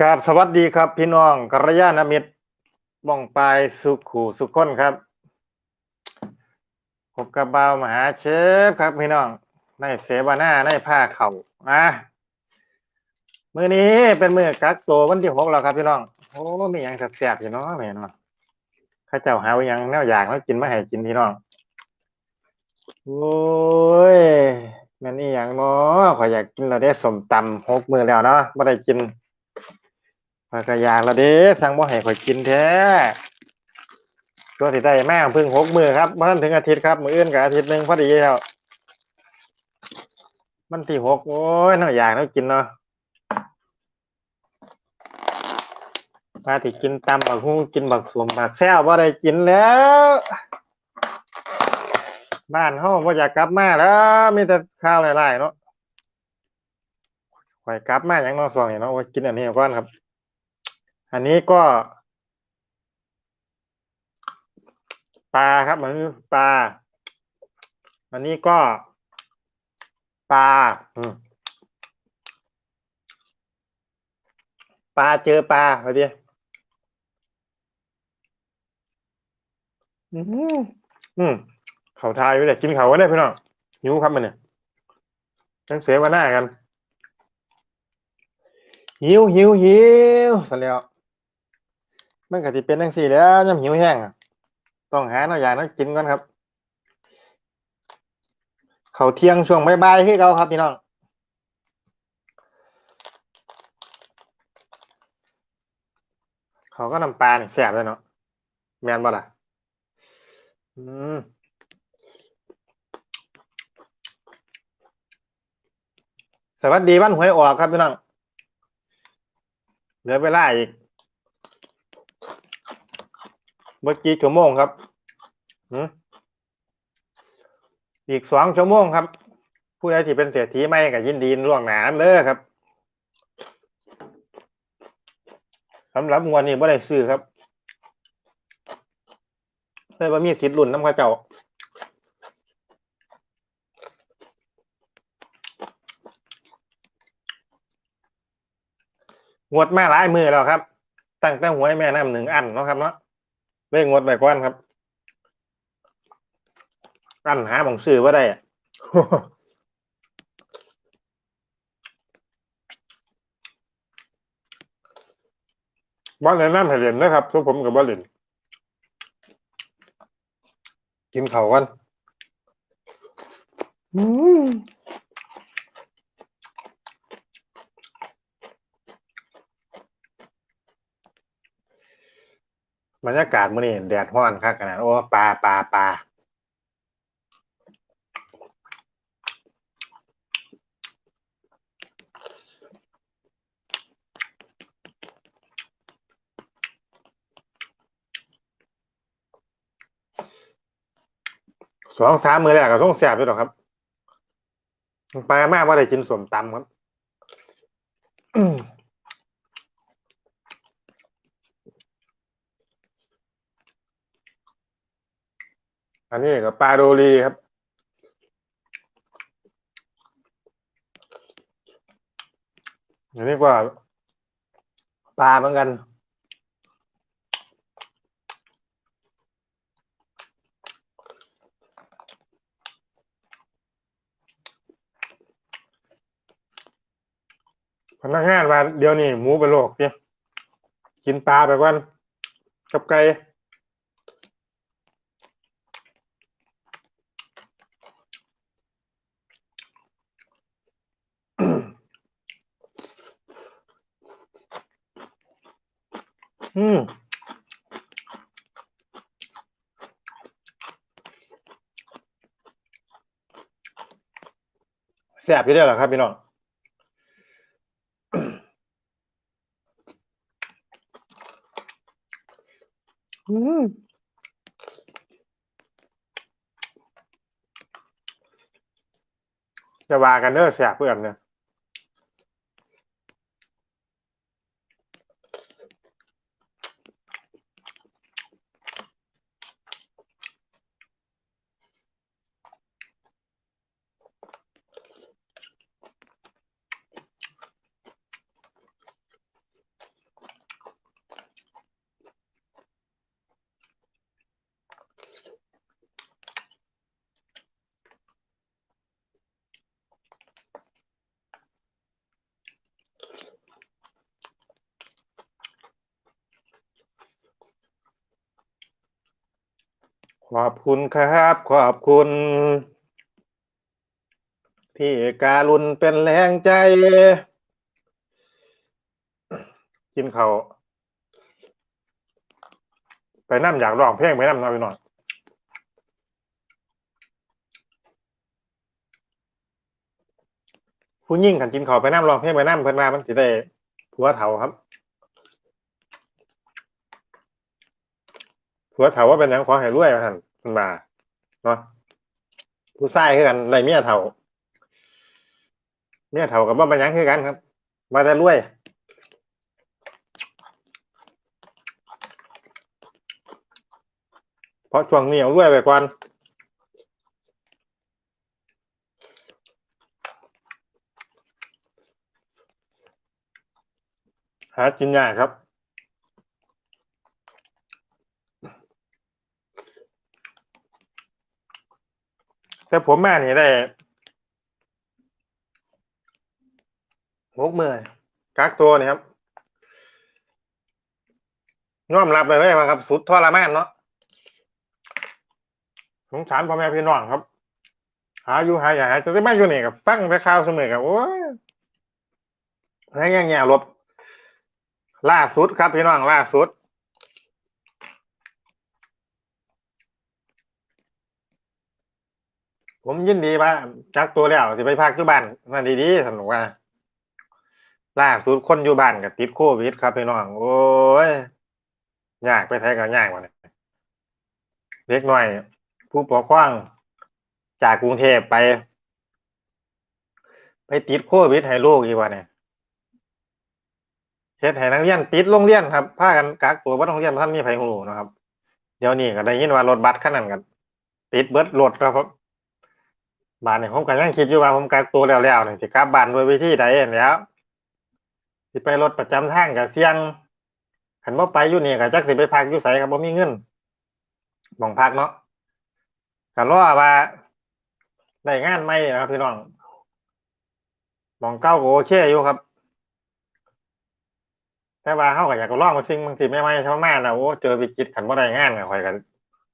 กราบสวัสดีครับ พี่น้องกัลยาณมิตรบ้องปลายสุขูสุขคนครับพบกับบาวมหาเชฟครับ พี่น้องในเสวนาในผ้าเข่าอะมือนี้เป็นมือกักตัววันที่หกแล้วครับพี่น้องโอ้มีอย่างแสบๆอยู่เนาะแม่เนาะข้าเจ้าหาว่างแนวอยากมากินมาให้กินพี่น้องโอ้ยม่นอี่อย่างเนาะขอยอยากกินเราได้สมตำหกมือแล้วเนาะไม่ได้กิน ข้อยก็อยากและเด้สั่งบ่ให้ข่อยกินแท้ตัวสิได้แม่งเพิ่งหกมือครับบ่ทันถึงอาทิตย์ครับ มื้ออื่นก็อาทิตย์หนึงพอดีแล้วมันที่หกโอ้ยน่าอยากน่ากินเนาะมาที่กินตำบักฮู้กินบักสวมบักแซ่บบ่ได้กินแล้ว บ้านเฮาบ่อยากกลับมาแล้วมีแต่ข้าวหลายๆเนาะข่อยกลับมาหยังเนาะช่วงนี้เนาะโอ้ยกินอันนี้ก่อนครับ อันนี้ก็ ปลาครับมันคือปลา อันนี้ก็ ปลาปลาเจอปลาเอดิอืมอืมเขาทายอยู่เลยกินเขาก็ได้พี่น้องหิวครับมันเนี่ยทั้งเสียวนากันหิวหิวหิวสันแล้ว มันก็สิเป็นจังซี่แหล้วย่ำหิวแห้งอะต้องหาแนวอย่างนั้นกินก่อนครับเขาวเที่ยงช่วงบ่ายๆคือเก่าครับพี่น้อง เขาก็น้ำปลานี่แซ่บเลยเนาะแม่นบ่ล่ะ อืมสวัสดีบ้านหวยออกครับพี่น้องเหลือเวลาอีก เมื่อกี้ชั่วโมงครับหืมอีกสองชั่วโมงครับ ผู้ใดที่เป็นเศรษฐีไม่ก็ยินดีล่วงหนาเด้อครับสำหรับงวดนี้บ่ได้ซื้อครับเลยว่ามีสิทธิ์ลุ้นน้ำข้าเจ้างวดมาหลายมือแล้วครับ ตั้งแต่หวยแม่น้ำหนึ่งอันเนาะครับเนาะ เล่งงดไปก่อนครับอันหาบังซื้อว่าได้อะบอลเลยน้ำให้เล่นนะครับทุกผมกับบอลเล่นกินเขาวกัน อืม บรรยากาศมื้อนี้แดดร้อนคักขนาดโอ้ปลาปลาปลาสองสามมือแรกก็ต้องแซ่บอยู่ดอกครับปลามากว่าได้กินสมตำครับ อืม อันนี้ กับปลาโดรีครับอันนี้ก็ปลาเหมือนกันพนักงานว่าเดี๋ยวนี้หมูเป็นโรคเนี่ยกินปลาไปวันกับไก่ อืมแซ่บอยู่ด้อเหรอครับพี่น้องอืมจะวากันเด้อแซ่บเพื่อนเนี่ย ขอบคุณครับ ขอบคุณที่การุณเป็นแรงใจ กินเขาวไปนั่อยากร้องเพลงไปนั่เอาไปหน่อยผู้ยิ่งกันกินเขาวไปนั่ร้องเพลงไปนั่เพิ่นมามันสิได้ผัวเฒ่าครับ ผัวเฒ่าว่าเป็นยังขอให้รวยว่าท่านมาเนาะผู้ชายคือกันได้เมียเฒ่าเมียเฒ่ากับบ่เป็นยังคือกันครับ มาแต่รวยเพราะช่วงนี้เอารวยไปก่อนหากินยากครับ แต่ผมมานี่ได้หกมือกักตัวนี่ครับยอมรับเลยเลยว่าครับ สุดทรมานเนาะสงสารพ่อแม่พี่น้องครับ หาอยู่หาอย่าหาจะได้ไม่อยู่นี่กับฟังแต่ข่าวเสมอกับโอ้ยอะไรเงี้ยเงี้ยรบล่าสุดครับพี่น้องล่าสุด ผมยินดีว่าจักตัวแล้วสิไปพักอยู่บ้านนั่นดีๆสนุกว่าล่าสุดคนอยู่บ้านกับติดโควิดครับพี่น้อง โอ้ยยากไปไทยก็ยากกว่าเนี่ยเล็กหน้อย ผู้ปกครองจากกรุงเทพไป ไปติดโควิดให้ลูกอีกว่าเนี่ยเฮ็ดให้นักเรียนติดโรงเรียนครับพากันกักตัวบ่โรงเรียนท่านมีไผฮู้นะครับ เดี๋ยวนี้ก็ได้ยินว่ารถบัสคันนั้นก็ติดเบิดรถแล้วครับ บ้านนี่ผมก็ยังคิดอยู่ว่าผมกักตัวแล้วๆนี่สิกลับบ้านด้วยวิธีใดนั่นแล้วสิไปรถประจำทางก็เสี่ยงคันบ่ไปอยู่นี่ก็จักสิไปพักอยู่ไสครับบ่มีเงินหม้องพักเนาะก็รอว่าได้งานใหม่นะครับพี่น้องหม้องเก่าก็โอเคอยู่ครับ แต่ว่าเฮาก็อยากลองมาสิ่งบางทีใหม่ๆเข้ามาแล้วโอ้เจอวิกฤตคันบ่ได้งานก็ข่อยก็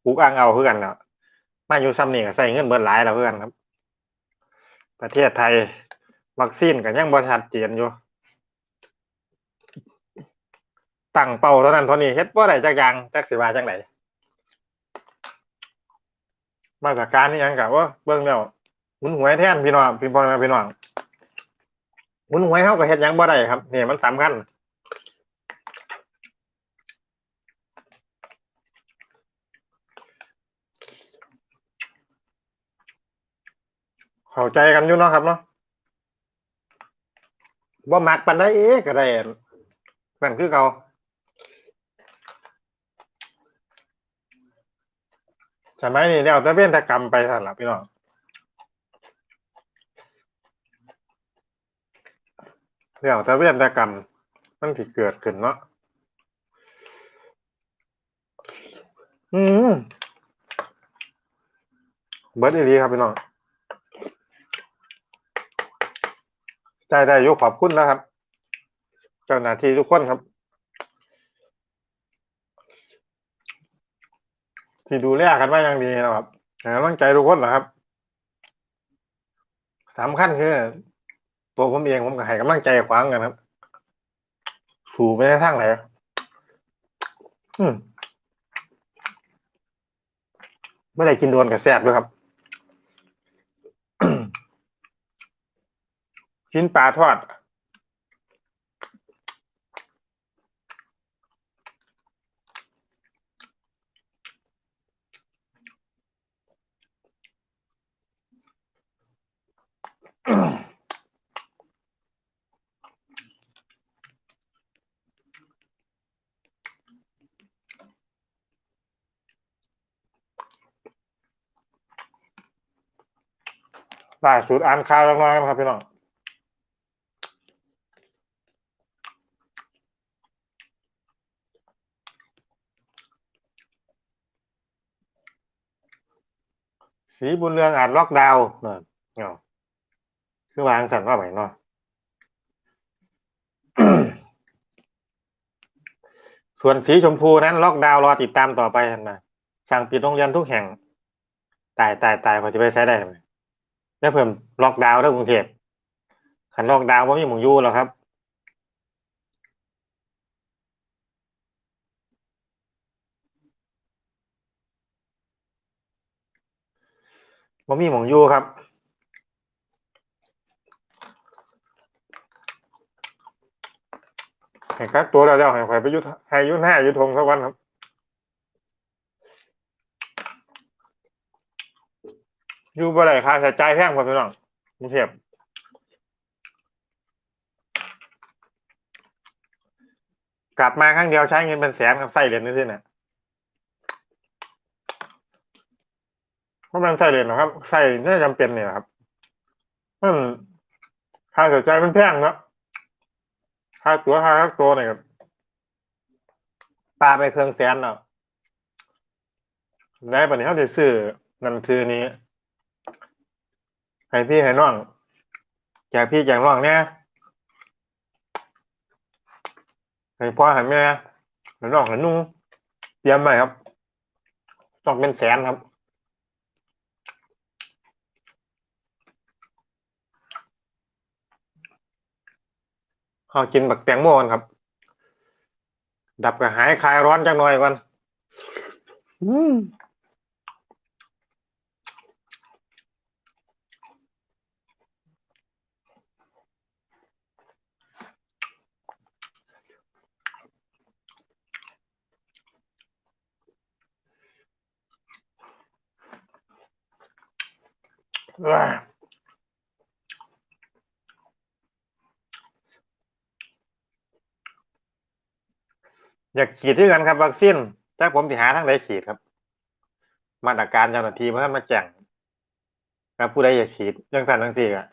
อุกอังเอาคือกันเนาะมาอยู่ซ้ำนี่ก็ใช้เงินเบิดหลายแล้วคือนครับ ประเทศไทย วัคซีนกันยังบริษัทเจียนอยู่ตั้งเป้าเท่านั้นเท่านี้เฮ็ดบ่ไรจักอย่างจักสิว่าจังไดมาตรการนี่ยังก็ว่าเบื้องเดียวหมุนหวยแท่นพี่น้องพี่พ่อแม่พี่น้องหมุนหวยเฮากับเฮ็ดยังบ่ได้ครับเนี่ยมันสำคัญ เข้าใจกันอยู่เนาะครับเนาะบ่ามักปานใดเอ๊ะก็ได้นั่นคือเก่าสมัยนี้แล้วแต่เว้นแต่กรรมไปซั่นล่ะพี่น้องแล้วแต่เว้นแต่กรรมมันสิเกิดขึ้นเนาะอืมเบิดอีหลีครับพี่น้อง ใจได้ยกขอบคุณนะครับ เจ้าหน้าที่ทุกคนครับ ที่ดูแลกันมาอย่างดีนะครับให้กำลังใจทุกคนนะครับสำคัญคือ ตัวผมเองผมก็ให้กำลังใจขวางกันครับสู่ไปในทางไหนอืมไม่ได้กินโดนกับแซ่บด้วยครับ กินปลาทอด ล่าสุดอ่านข่าวจังน้อยนะครับพี่น้อง สีบุญเรืองอาจล็อกดาวน์เนาะคือวางสันว่าไหนเนาะส่วนสีชมพูนั้นล็อกดาวน์รอติดตามต่อไปนะสั่งปิดโรงเรียนทุกแห่ง ตายตายตายพอจะไปใช้ได้ไหมแล้วเพิ่มล็อกดาวน์ทั้งกรุงเทพขันล็อกดาวน์ว่ามีหมูยูหรอกครับ บ่มีหมองอยู่ครับให้กักตัวแล้วแล้วให้ข่อยไปยุทให้ยุทห้ายุทงสักวันครับอยู่บ่ได้ค่าใช้จ่ายแพงกว่าพี่น้องกรุงเทพกลับมาครั้งเดียวใช้เงินเป็นแสนครับใส่เหรียญนี่สิเนี่ย เพราะมันใส่เหรียญนะครับใส่น่าจำเป็นเนี่ยครับมันค่าใช้จ่ายมันแพงเนาะค่าตัวค่าคักตัวเนี่ยครับปลาไปเครื่องแสนเนาะได้ปะเนี่ยเขาจะซื้อนันคือนี้ให้พี่ให้น้องแจกพี่แจกน้องเนี่ยให้พ่อให้แม่ให้น้องให้นุ่งเตรียมไว้ครับ ต้องเป็นแสนครับ ข้าวกินบักแตงโมกันครับ ดับกระหายคลายร้อนจังหน่อยก่อนอืมว้า อยากฉีดด้วยกันครับวัคซีนจากผมสิหาทางใดฉีดครับ มาตรการเจ้าหน้าที่เมื่อมาแจ้งครับผู้ใดอยากฉีดเรื่องการทั้งสี่อะ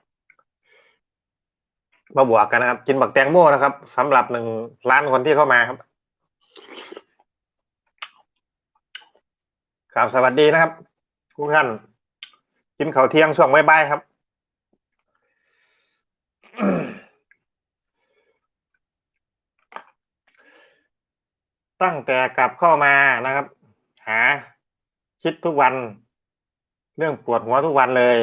มาบวกกันนะครับ กินบักแตงโมนะครับสำหรับหนึ่งล้านคนที่เข้ามาครับครับสวัสดีนะครับทุกท่านกินข้าวเที่ยงช่วงบ่ายๆครับ ตั้งแต่กลับเข้ามานะครับ หาคิดทุกวัน เรื่องปวดหัวทุกวันเลย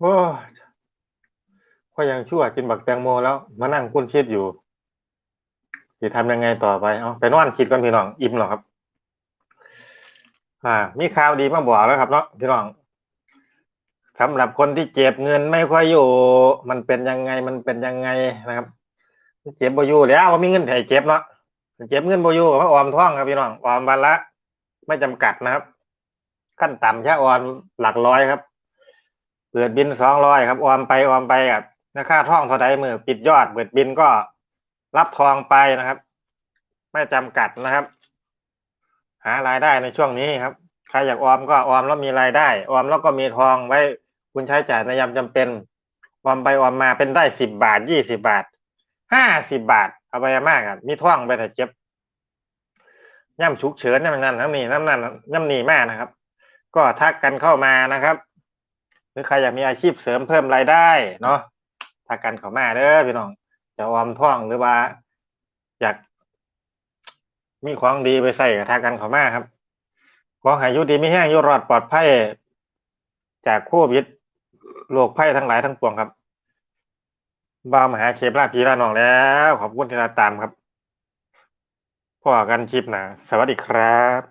โอ้ยก็ยังชั่วกินบักแตงโมแล้ว มานั่งคุ้นคิดอยู่จะทำยังไงต่อไป เอาไปนอนคิดก่อนพี่น้อง อิ่มหรอครับ อ่า มีข่าวดีมาบอกแล้วครับเนาะพี่น้องสำหรับคนที่เจ็บเงินไม่ค่อยอยู่ มันเป็นยังไง มันเป็นยังไงนะครับ เจ็บบ่อยู่แล้วว่ามีเงินให้เจ็บเนาะ เจ็บเงินบ่อยู่ก็ออมท้องครับพี่น้อง ออมวันละ ไม่จำกัดนะครับ ขั้นต่ำแค่ออมหลักร้อยครับ เปิดบินสองร้อยครับออมไปออมไปครับราคาทองเท่าใดมือปิดยอดเปิดบินก็รับทองไปนะครับ ไม่จำกัดนะครับ หารายได้ในช่วงนี้ครับใครอยากออมก็ออมแล้วมีรายได้ ออมแล้วก็มีทองไว้คุณใช้จ่ายในยามจำเป็นออมไปออมมาเป็นได้สิบบาทยี่สิบาทห้าสิบบาทเอาไปมากครับมีท่องไปแต่เจ็บย่ำฉุกเฉินน้ำนั่นน้ำนี่น้ำนั่นน้ำนี่มากนะครับ ก็ทักกันเข้ามานะครับ หรือใครอยากมีอาชีพเสริมเพิ่มรายได้เนาะทักกันเข้ามาเด้อพี่น้องจะออมท่องหรือว่า อยาก มีของดีไปใส่กับทักกันเข้ามาครับขอให้ยุดีไม่แห้งยุรอดปลอดภัยจากโควิดโรคภัยทั้งหลายทั้งปวงครับบ้ามหาเชฟลาพีลาน้องแล้ว ขอบคุณที่ติดตามครับพอกันคลิปนะ สวัสดีครับ